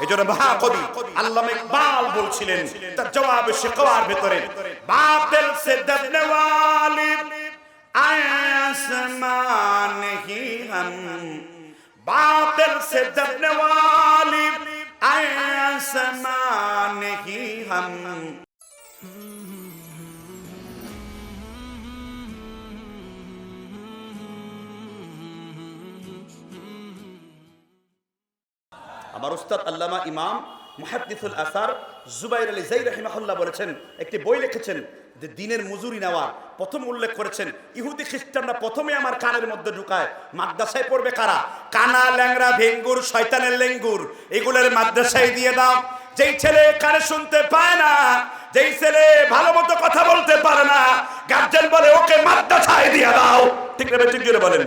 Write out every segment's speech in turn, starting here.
এই জন্য মহাকবি আল্লামা ইকবাল বলছিলেন তার জবাব শিকওয়ার ভেতরে বাতিল সে দবনে वाली आसमान ही हम बातिल से दबने वाली आसमान ही हम আমার উস্তাদ আল্লামা ইমাম মুহাদ্দিসুল আসার জুবাইর আলী জাই রাহিমাহুল্লাহ বলেছেন, একটি বই লিখেছেন যে দিনের মজুরি নেওয়া, প্রথম উল্লেখ করেছেন, ইহুদি খ্রিস্টানরা প্রথমে আমার কানের মধ্যে ঢুকায়, মাদ্রাসায় পড়বে কারা? কানা ল্যাংরা ভেঙ্গুর, শয়তানের লেঙ্গুর, এগুলোর মাদ্রাসায় দিয়ে দাও। যেই ছেলে কানে শুনতে পায় না, যেই ছেলে ভালো মতো কথা বলতে পারে না, গার্জেন বলে, ওকে মাদ্রাসায় দিয়ে দাও। ঠিক না বলেন।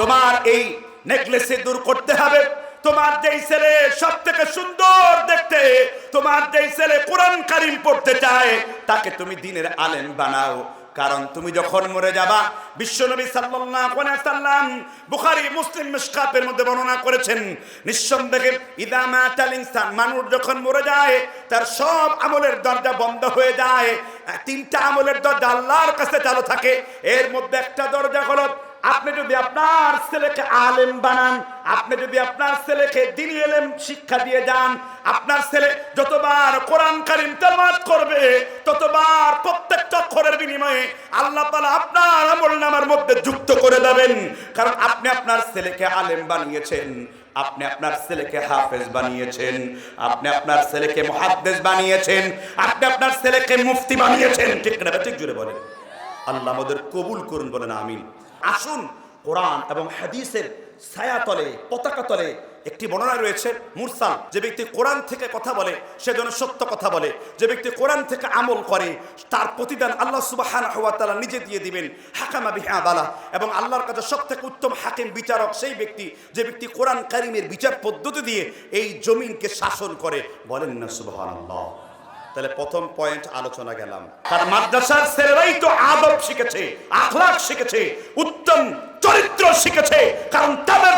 তোমার এই নেকলেসে দূর করতে হবে। তোমার যেই ছেলে সব থেকে সুন্দর দেখতে, তোমার যেই ছেলে কোরআন কারিম পড়তে চায়, তাকে তুমি দিনের আলেম বানাও। কারণ তুমি যখন মরে যাবা বিশ্বনবী সাল্লাম বুখারী, মুসলিম মিশকাতের মধ্যে বর্ণনা করেছেন, নিঃসন্দেহে ইদা মাতাল ইনসান, মানুষ যখন মরে যায়, তার সব আমলের দরজা বন্ধ হয়ে যায়। তিনটা আমলের দরজা আল্লাহর কাছে চালু থাকে। এর মধ্যে একটা দরজা হলো আপনি যদি আপনার ছেলেকে আলেম বানান, আপনি যদি আপনার ছেলেকে দিনী এলেম শিক্ষা দিয়ে যান, আপনার ছেলে যতবার কোরআন কারিম তেলাওয়াত করবে, ততবার প্রত্যেকটা অক্ষরের বিনিময়ে আল্লাহ তাআলা আপনার আমল নামার মধ্যে যুক্ত করে দেবেন। কারণ আপনি আপনার ছেলেকে আলেম বানিয়েছেন, আপনি আপনার ছেলেকে হাফেজ বানিয়েছেন, আপনি আপনার ছেলেকে মুহাদ্দিস বানিয়েছেন, আপনি আপনার ছেলেকে মুফতি বানিয়েছেন। ঠিক না ঠিক জুড়ে বলেন? আল্লাহ আমাদের কবুল করুন বলেন, আমিন। আসুন, কোরআন এবং হাদিসের ছায়া তলে, পতাকা তলে একটি বর্ণনা রয়েছে, মুরসাল, যে ব্যক্তি কোরআন থেকে কথা বলে, সে যেন সত্য কথা বলে। যে ব্যক্তি কোরআন থেকে আমল করে, তার প্রতিদান আল্লাহ সুবহানাহু ওয়া তাআলা নিজে দিয়ে দিবেন, হাকামা বিহাদালা এবং আল্লাহর কাছে সব থেকে উত্তম হাকিম, বিচারক সেই ব্যক্তি, যে ব্যক্তি কোরআন কারিমের বিচার পদ্ধতি দিয়ে এই জমিনকে শাসন করে। বলেন না সুবহানাল্লাহ। তাহলে প্রথম পয়েন্ট আলোচনা গেলাম। তার মাদ্রাসার ছেলেরাই তো আদব শিখেছে আখলাক শিখেছে, উত্তম চরিত্র শিখেছে, কারণ তাদের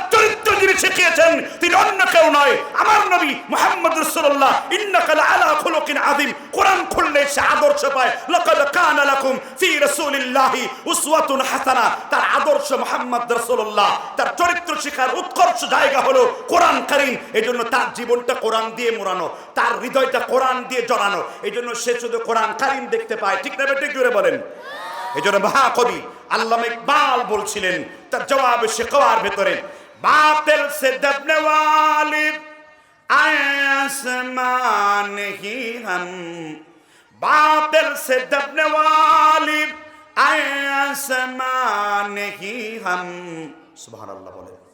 শিখিয়েছেন, তিনি অন্য কেউ নয়, আমার নবী মোহাম্মদ রাসূলুল্লাহ। ইন্নাকা লাআলা খুলুকিন আযীম। কোরআন খুললে সে আদর্শ পায়। লাকাদ কানা লাকুম ফি রাসূলিল্লাহি উসওয়াতুন হাসানা। তার আদর্শ মোহাম্মদ রাসূলুল্লাহ। তার চরিত্র শিখার উৎকর্ষ জায়গা হলো কোরআন কারীম। এজন্য তার জীবনটা কোরআন দিয়ে মোড়ানো, তার হৃদয়টা কোরআন দিয়ে জড়ানো। এজন্য সে শুধু কোরআন কারীম দেখতে পায়। ঠিক না ঠিক জুড়ে বলেন? এই জন্য মহাকবি আল্লামা ইকবাল বলছিলেন, তার জবাব শিকওয়ার ভেতরে बातिल से दबने आए आसमान ही हम। बातिल से दबने वाली आसमान ही हम। सुबह अल्लाह बोले।